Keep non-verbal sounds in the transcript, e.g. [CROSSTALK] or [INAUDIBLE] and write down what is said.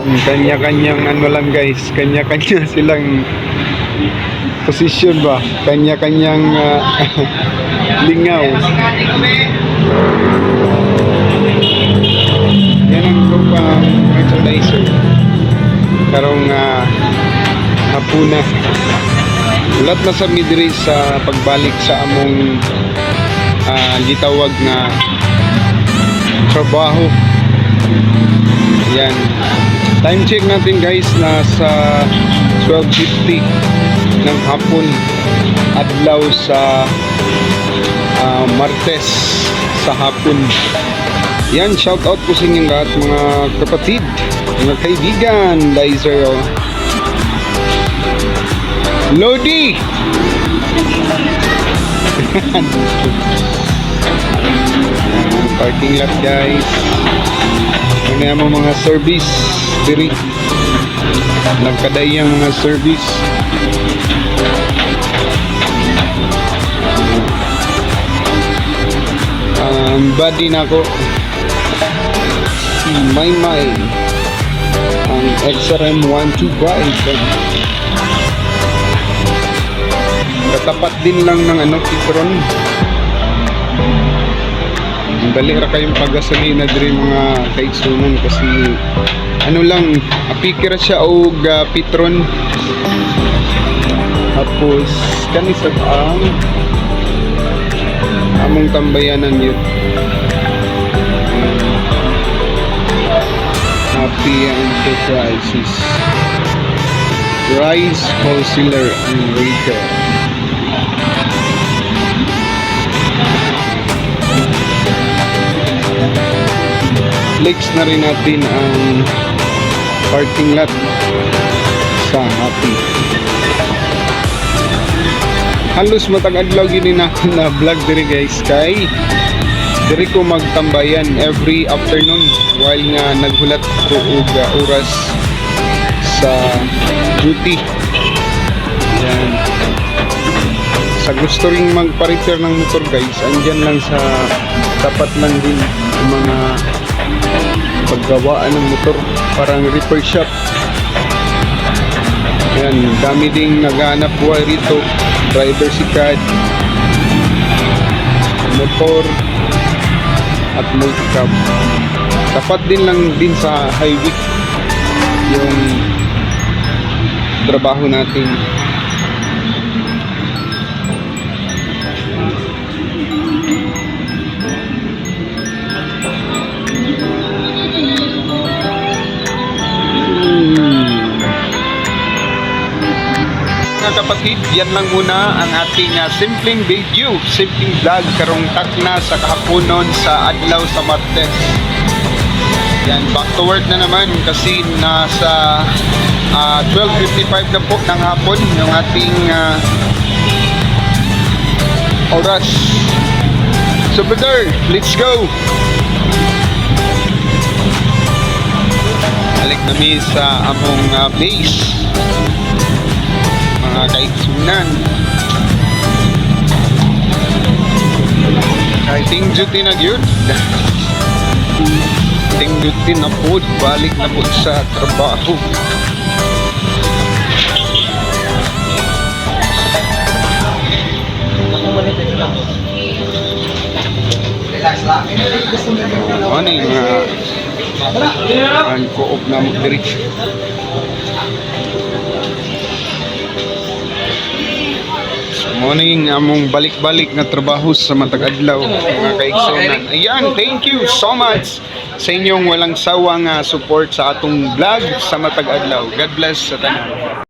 Kanya-kanyang ano lang guys, kanya-kanya [LAUGHS] silang posisyon ba? Kanya-kanyang ah, [LAUGHS] lingaw. Yan ang grupa merchandiser. Karong uh, hapuna. Ulat na sa midri sa pagbalik sa among ah, gitawag na trabaho. Yan. Time check natin guys nasa 12.50 ng hapon adlaw sa ah, Martes sa hapon. Yan, shout out po sa inyong lahat mga kapatid, mga kaibigan, Dizer. oh. Lodi! [LAUGHS] Parking lot guys. Ano mo mga service diri. Nagkadayang mga service. Um, buddy na ko si Maymay ang XRM 125 katapat din lang ng ano Petron dali ra kayong pagasolina diri mga kaigsunan kasi ano lang apikira siya og uh, Petron. Tapos kani sa ang among tambayanan yun. Happy Enterprises. Rice Wholesaler and Retail Flex na rin natin ang parking lot sa Happy halos matag adlaw gini na ako [LAUGHS] na vlog diri guys. Kay diri ko magtambayan every afternoon while nga naghulat ko og uh, oras sa duty. Yan. Sa gusto ring magpa-repair ng motor guys andyan lang sa tapat lang din mga paggawaan ng motor parang repair shop. Yan dami ding naghahanap buhay rito. Driver si card motor at multicab. Tapat din lang din sa highway yung trabaho natin Mga kapatid, yan lang muna ang ating uh, simpleng video, simpleng vlog karong takna sa kahaponon sa adlaw sa Martes. Yan, back to work na naman kasi nasa ah, 12.55 na po ng hapon yung ating ah, oras. So brother, let's go! Balik kami sa among ah, base mga kaigsunan I think duty na yun ting duty na [LAUGHS] po balik na po sa trabaho. Ano yung uh, ang co-op na mo Morning among balik-balik na trabaho sa matag adlaw mga kaigsunan. Ayan, thank you so much sa inyong walang sawang support sa atong vlog sa matag adlaw. God bless sa tanan.